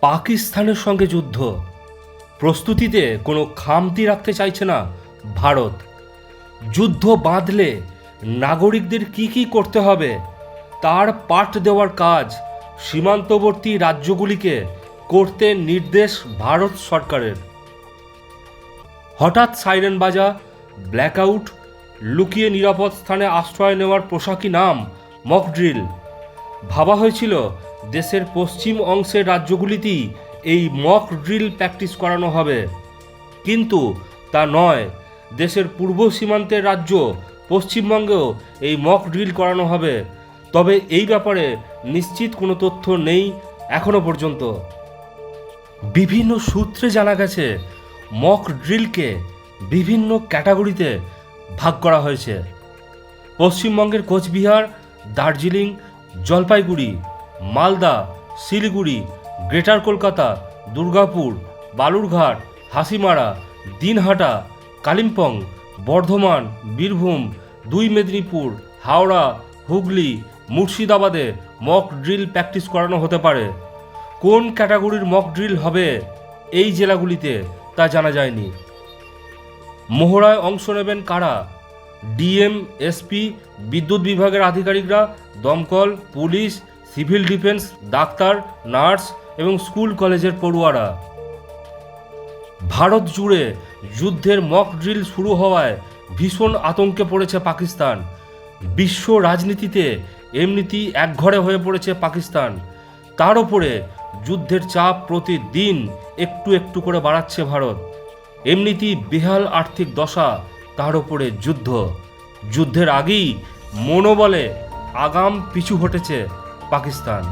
পাকিস্তানের সঙ্গে যুদ্ধ। প্রস্তুতিতে কোনো খামতি রাখতে চাইছে না ভারত। যুদ্ধ বাঁধলে নাগরিকদের কি কি করতে হবে, তার পাঠ দেওয়ার কাজ সীমান্তবর্তী রাজ্যগুলিকে করতে নির্দেশ ভারত সরকারের। হঠাৎ সাইরেন বাজা, ব্ল্যাকআউট, লুকিয়ে নিরাপদ স্থানে আশ্রয় নেওয়ার পোশাকি নাম মকড্রিল। ভাবা হয়েছিল দেশের পশ্চিম অংশের রাজ্যগুলিতেই এই মক ড্রিল প্র্যাকটিস করানো হবে। কিন্তু তা নয়, দেশের পূর্ব সীমান্তের রাজ্য পশ্চিমবঙ্গেও এই মক ড্রিল করানো হবে। তবে এই ব্যাপারে নিশ্চিত কোনো তথ্য নেই এখনও পর্যন্ত। বিভিন্ন সূত্রে জানা গেছে মক ড্রিলকে বিভিন্ন ক্যাটাগরিতে ভাগ করা হয়েছে। পশ্চিমবঙ্গের কোচবিহার, দার্জিলিং, জলপাইগুড়ি মালদা, শিলিগুড়ি, গ্রেটার কলকাতা, দুর্গাপুর, বালুরঘাট, হাসিমারা, দিনহাটা, কালিম্পং, বর্ধমান, বীরভূম, দুই মেদিনীপুর, হাওড়া, হুগলি, মুর্শিদাবাদে মক ড্রিল প্র্যাকটিস করানো হতে পারে। কোন ক্যাটাগরির মক ড্রিল হবে এই জেলাগুলিতে তা জানা যায়নি। মহড়ায় অংশ নেবেন কারা? ডিএম, এসপি, বিদ্যুৎ বিভাগের আধিকারিকরা, দমকল, police civil defence, doctor, nurse এবং স্কুল কলেজের পড়ুয়ারা। ভারত জুড়ে যুদ্ধের মক ড্রিল শুরু হওয়ায় ভীষণ আতঙ্কে পড়েছে পাকিস্তান। বিশ্ব রাজনীতিতে এমনিতেই একঘরে হয়ে পড়েছে পাকিস্তান। তার ওপরে যুদ্ধের চাপ প্রতিদিন একটু একটু করে বাড়াচ্ছে ভারত। এমনিতেই বেহাল আর্থিক দশা তার ওপরে যুদ্ধ। যুদ্ধের আগেই মনোবলে আগাম পিছু হটেছে পাকিস্তান।